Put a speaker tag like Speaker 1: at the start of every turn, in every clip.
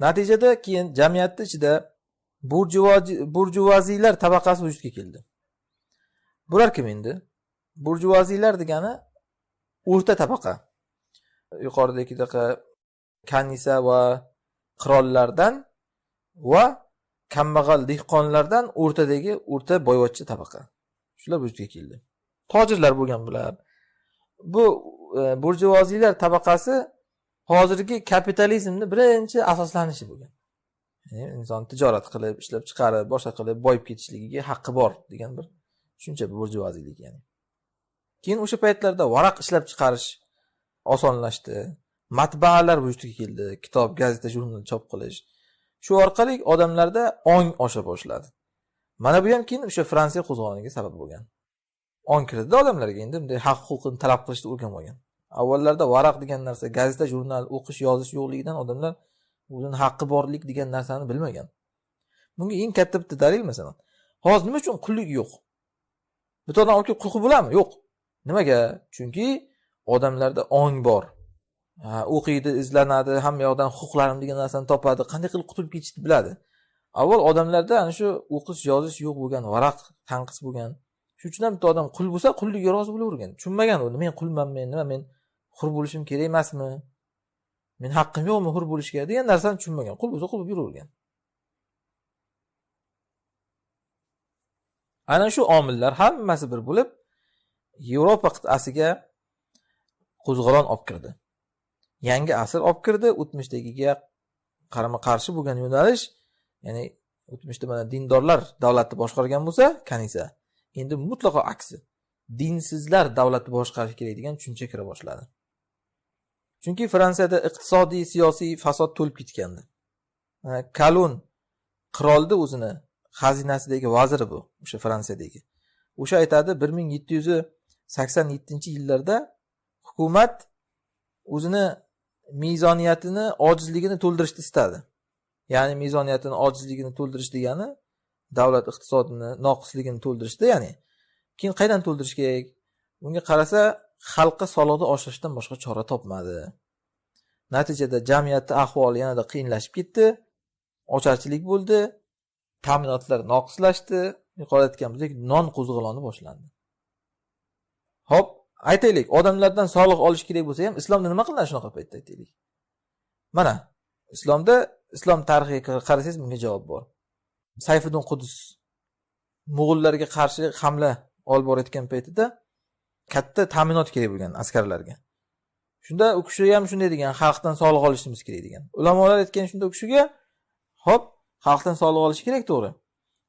Speaker 1: natijada keyin jamiyatni ichida burjuvaziylar tabaqasi vujudga keldi. Bular kim endi? Burjuvaziylar degani o'rta tabaqa. Yuqoridagidaqa kanisa va qirollardan va kambag'al dehqonlardan o'rtadagi o'rta boyvachcha tabaqa. Shular vujudga keldi. Tojirlar bo'lgan bular. Bu e, burjuvoziylar tabaqasi hozirgi kapitalizmni birinchi asoslanishi bo'lgan. Ya'ni inson tijorat qilib ishlab chiqarib boshqa qilib boyib ketishligiga haqqi bor degan bir tushuncha burjuvaziylik ya'ni. Keyin o'sha paytlarda varaq ishlab chiqarish osonlashdi. Matbaalar vujudga keldi. Kitob gazeta jurnal chop qilish. Shu orqali odamlarda ong osha boshladi. Mana bu ham keyin o'sha fransiya qo'zg'oloniga sabab bo'lgan. Ong kirdida odamlarga endi bunday haq huquqini talab qilishni o'rganib olgan avvallarda varaq degan narsa gazeta jurnal o'qish yozish yo'qligidan odamlar o'zini haqqi borlik degan narsani bilmagan. Bunga eng katta bitta dalil masalan hozir nima uchun qullik yo'q? Bitta odam olib kelib qulqi bo'ladimi? Yo'q. Nimaga? Chunki odamlarda ong bor. O'qiydi izlanadi hamma yoqdan huquqlarim degan narsani topadi qanday qilib qutulib ketishni biladi. Avval odamlarda ana shu o'qish yozish yo'q bo'lgan varaq tanqis bo'lgan. Shuning uchun ham bitta odam qul bo'lsa qullikka rozi bo'lavergan. Tushunmagan uni men qulman men nima men hur bo'lishim kerak emasmi? Men haqqim yo'qmi hur bo'lishga? degan narsani tushunmagan. Qul bo'lsa qul bo'lib yuravergan. Ana shu omillar hammasi bir bo'lib yevropa qit'asiga qo'zg'olon olib kirdi. Yangi asr olib kirdi. O'tmishdagiga qarama qarshi bo'lgan yo'nalish ya'ni o'tmishda mana dindorlar davlatni boshqargan bo'lsa kanisa endi mutlaqo aksi dinsizlar davlatni boshqarishi kerak degan tushuncha kira boshladi. Chunki fransiyada iqtisodiy siyosiy fasod to'lib ketgandi. E, Kalun qirolni o'zini xazinasidagi vaziri bu o'sha fransiyadagi. O'sha aytadi bir ming yetti yuz sakson yettinchi yillarda hukumat o'zini mezoniyatini ojizligini to'ldirishni istadi. Ya'ni mezoniyatini ojizligini to'ldirish degani davlat iqtisodini noqisligini to'ldirishda ya'ni keyin qayerdan to'ldirish kerak? Bunga qarasa xalqqa soliqni oshirishdan boshqa chora topmadi. Natijada jamiyatni ahvoli yanada qiyinlashib ketdi ocharchilik bo'ldi ta'minotlar noqislashdi yuqorida aytganimizdek non qo'zg'oloni boshlandi. Ho'p aytaylik odamlardan soliq olish kerak bo'lsa ham islomda nima qilinadi shunaqa paytda aytaylik. Mana islomda islom tarixiga qarasangiz bunga javob bor. Sayfiddin qudus mo'g'ullarga qarshi hamla olib borayotgan paytida katta ta'minot kerak bo'lgan askarlarga. Shunda u kishi ham shunday degan xalqdan soliq olishimiz kerak degan. Ulamolar aytgan shunda u kishiga ho'p xalqdan soliq olish kerak to'g'ri.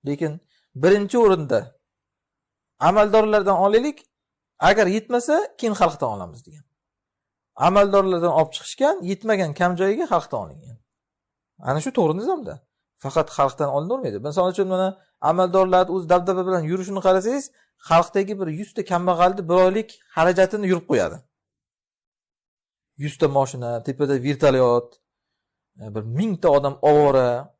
Speaker 1: Lekin birinchi o'rinda amaldorlardan olaylik agar yetmasa keyin xalqdan olamiz degan. Amaldorlardan olib chiqishgan yetmagan kam joyiga xalqdan olingan. Ana shu to'g'ri nizomda. Faqat xalqdan olinavermaydi misol uchun mana amaldorlarni o'zi dabdaba bilan yurishini qarasangiz xalqdagi bir yuzta kambag'alni bir oylik xarajatini yurib qo'yadi. Yuzta moshina tepada vertolyot e, bir mingta odam ovora.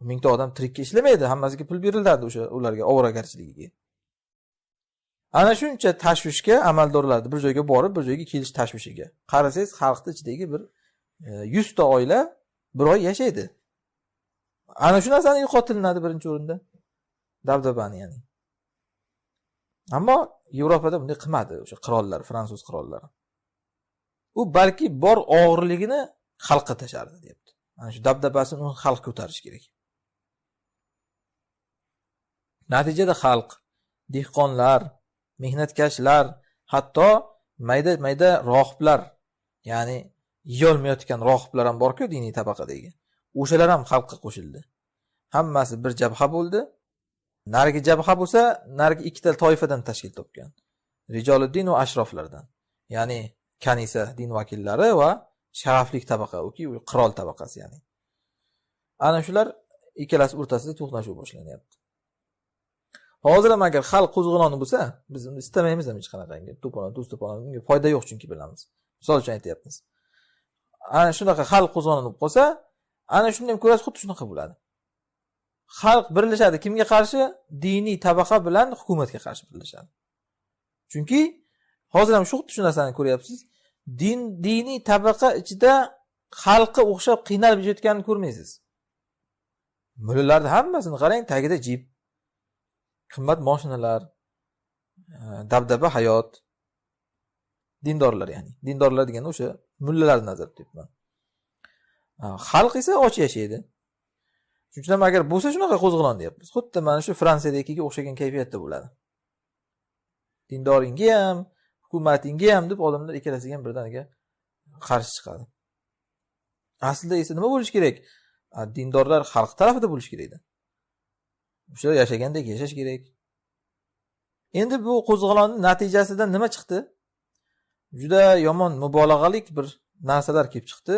Speaker 1: Mingta odam tirikka ishlamaydi hammasiga pul beriladi o'sha ularga ovoragarchiligiga. Ana shuncha tashvishga amaldorlarni bir joyga borib bir joyga kelish tashvishiga. Qarasangiz xalqni ichidagi bir e, yuzta oila bir oy yashaydi. Ana shu narsani yo'qotilinadi birinchi o'rinda. Dabdabani ya'ni. Ammo yevropada bunday qilmadi o'sha qirollar fransuz qirollari u balki bor og'irligini xalqqa tashlardi deyapti ana shu dabdabasini uni xalq ko'tarishi kerak. Natijada xalq dehqonlar mehnatkashlar hatto mayda mayda rohiblar ya'ni yeyolmayotgan rohiblar ham borku diniy tabaqadagi. O'shalar ham xalqqa qo'shildi. Hammasi bir jabha bo'ldi. Narigi jabha bo'lsa narigi ikkita toifadan tashkil topgan. Rijoliddin va ashroflardan. Ya'ni kanisa din vakillari va sharafli tabaqa yoki qirol tabaqasi ya'ni. Ana shular ikkalasi o'rtasida to'qnashuv boshlanyapti. Hozir ham agar xalq qo'zg'oloni bo'lsa biz uni istamaymiz ham hech qanaqangi to'polon tuz to'polon bunga foyda yo'q chunki bilamiz. Misol uchun aytyapmiz. Ana shunaqa xalq qo'zg'oloni bo'lib qolsa ana shunda ham ko'rasiz xuddi shunaqa bo'ladi. Xalq birlashadi. Kimga qarshi? Diniy tabaqa bilan hukumatga qarshi birlashadi. Chunki hozir ham shu xuddi shu narsani ko'ryapsiz. Din diniy tabaqa ichida xalqqa o'xshab qiynalib yashayotganini ko'rmaysiz. Mullalarni hammasini qarang tagida jip qimmat moshinalar e, dabdaba hayot. Dindorlar ya'ni. Dindorlar deganda o'sha mullalarni nazarda tutyapman. E, xalq esa och yashaydi. Shuning uchun ham agar bo'lsa shunaqa qo'zg'olon deyapmiz. Xuddi mana shu fransiyadagiga o'xshagan kayfiyatda bo'ladi. Dindoringga ham hukumatingga ham deb odamlar ikkalasiga ham birdaniga qarshi chiqadi. Aslida esa nima bo'lishi kerak? Dindorlar xalq tarafida bo'lishi kerak edi o'shalar yashagandek yashash kerak. Endi bu qo'zg'olonni natijasidan nima chiqdi? Juda yomon mubolag'alik bir narsalar kelib chiqdi.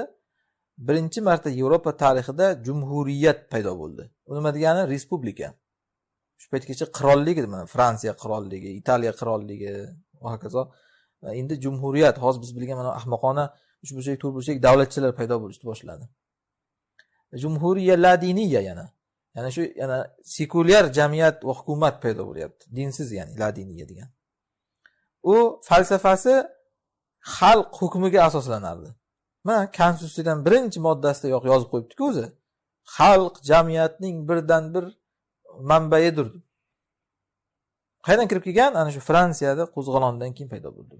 Speaker 1: Birinchi marta yevropa tarixida jumhuriyat paydo bo'ldi. U nima degani? Respublika. Shu paytgacha qirollik edi mana fransiya qirolligi italiya qirolligi va hokazo endi jumhuriyat hozir biz bilgan mana ahmoqona uch burchak to'rt burchak davlatchalar paydo bo'lishni boshladi. Jumhuriya ladiniya yana. Ya'ni shu yana sekulyar jamiyat va hukumat paydo bo'lyapti. Dinsiz ya'ni ladiniya degan. U falsafasi xalq hukmiga asoslanardi. Mana konstitutsiyadan birinchi moddasida yozib qo'yibdiku o'zi. Xalq jamiyatning birdan bir manbaidir qayerdan kirib kelgan? Ana shu fransiyada qo'zg'olondan keyin paydo bo'ldi.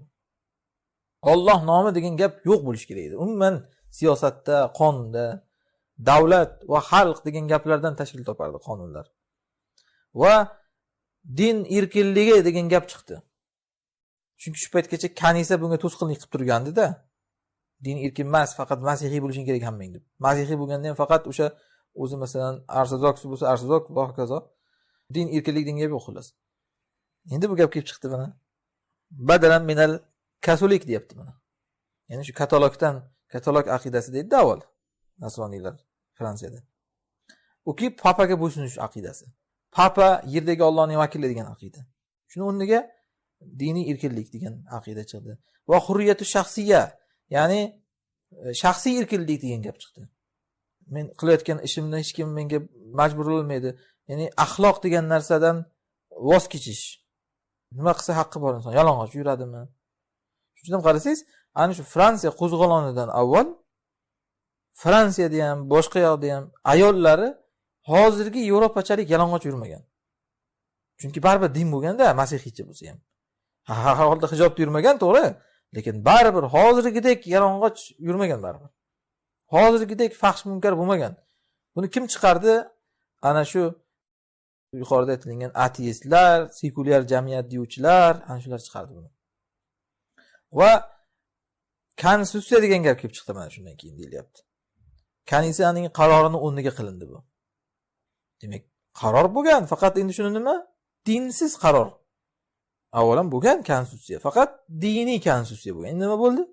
Speaker 1: Olloh nomi degan gap yo'q bo'lishi kerak edi. Umuman siyosatda qonunda davlat va xalq degan gaplardan tashkil topardi qonunlar. Va din erkinligi degan gap chiqdi. Chunki shu paytgacha kanisa bunga to'sqinlik qilib turgandida. Din erkin emas faqat masihiy bo'lishing kerak hammang deb. Masihiy bo'lganda ham faqat o'sha o'zi masalan ortodoks bo'lsa ortodok va hokazo. Din erkinlik degan gap yo'q xullas. Endi bu gap kelib chiqdi mana. Badalan minal katolik deyapti mana. Ya'ni shu katalogdan katalog aqidasi deydi avval nasroniylar fransiyada. U papaga bo'ysunish aqidasi. Papa yerdagi ollohning vakili degan aqida. Shuni o'rniga diniy erkinlik degan aqida chiqdi. Va hurriyatu shaxsiya ya'ni shaxsiy erkinlik degan gap chiqdi men qilayotgan ishimni hech kim menga majburlolmaydi ya'ni axloq degan narsadan voz kechish nima qilsa haqqi bor inson yalang'och yuradimi shuning uchun ham qarasangiz ana shu fransiya qo'zg'olonidan avval fransiyada ham boshqa yoqda ham ayollari hozirgi yevropachalik yalang'och yurmagan chunki baribir din bo'lganda masihiycha bo'lsa ham har holda hijobda yurmagan to'g'ri lekin baribir hozirgidek yalang'och yurmagan baribir. Hozirgidek fahsh munkar bo'lmagan. Buni kim chiqardi? Ana shu yuqorida aytilgan ateistlar sekulyar jamiyat deyuvchilar ana shular chiqardi buni. Va konstitutsiya degan gap kelib chiqdi mana shundan keyin deyilyapti. Kanisaning qarorini o'rniga qilindi bu. Demak qaror bo'lgan faqat endi shuni nima? Dinsiz qaror. Avvalam bo'lgan konstitutsiya faqat diniy konstitutsiya bo'lgan endi nima bo'ldi?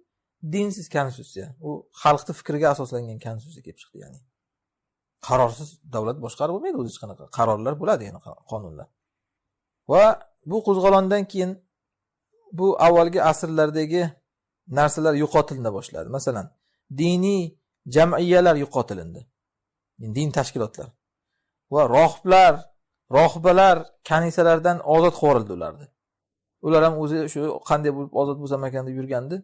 Speaker 1: Dinsiz konstitutsiya. U xalqni fikriga asoslangan konstitutsiya kelib chiqdi ya'ni qarorsiz davlat boshqarib bo'lmaydi o'zi hech qanaqa. Qarorlar bo'ladi ya'ni qonunlar. Va bu qo'zg'olondan keyin bu avvalgi asrlardagi narsalar yo'qotilina boshladi. Masalan diniy jamiyalar yo'qotilindi. Din tashkilotlar va rohiblar rohibalar kanisalardan ozod qilib ularni. Ular ham o'zi shu qanday bo'lib ozod bo'lsam ekan deb yurgandi.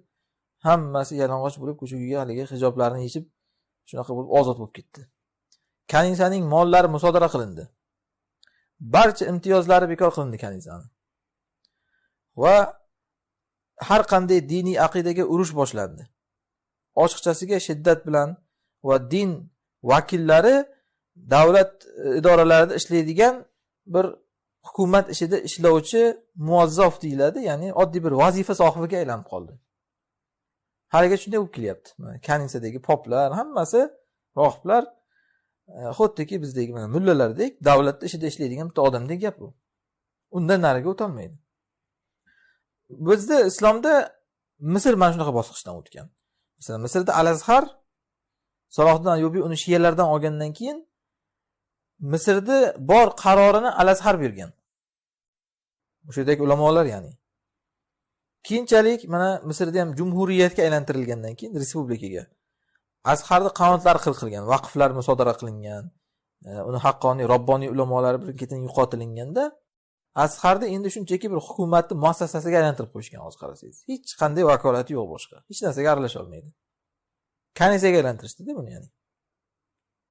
Speaker 1: Hammasi yalang'och bo'lib ko'chaga haligi hijoblarini yechib shunaqa bo'lib ozod bo'lib ketdi. Kanisaning mollari musodara qilindi. Barcha imtiyozlari bekor qilindi kanisani va har qanday diniy aqidaga urush boshlandi. Ochiqchasiga shiddat bilan va din vakillari davlat idoralarida ishlaydigan bir hukumat ishida ishlovchi muazzof deyiladi ya'ni oddiy bir vazifa sohibiga aylanib qoldi. Haligacha shunday bo'lib kelyapti. Kanisadagi poplar hammasi rohiblar e, xuddiki bizdagi mana mullalardek davlatni ishida ishlaydigan bitta odamdek gap bu. Undan nariga o'tolmaydi. Bizda islomda misr mana shunaqa bosqichdan o'tgan. Masalan misrda al azhar salohiddin ayubiy uni shiyalardan olgandan keyin misrni bor qarorini al azhar bergan. O'sha yerdagi ulamolar ya'ni. Keyinchalik mana misrda ham jumhuriyatga aylantirilgandan keyin respublikaga. Azharni qanotlari qirqilgan vaqflar musodara qilingan e, uni haqqoniy robboniy ulamolari bir ketin yo'qotilinganda azharni endi shunchaki bir hukumatni muassasasiga aylantirib qo'yishgan hozir qarasangiz hech qanday vakolati yo'q boshqa. Hech narsaga aralasha olmaydi kanisaga aylantirishdida buni ya'ni.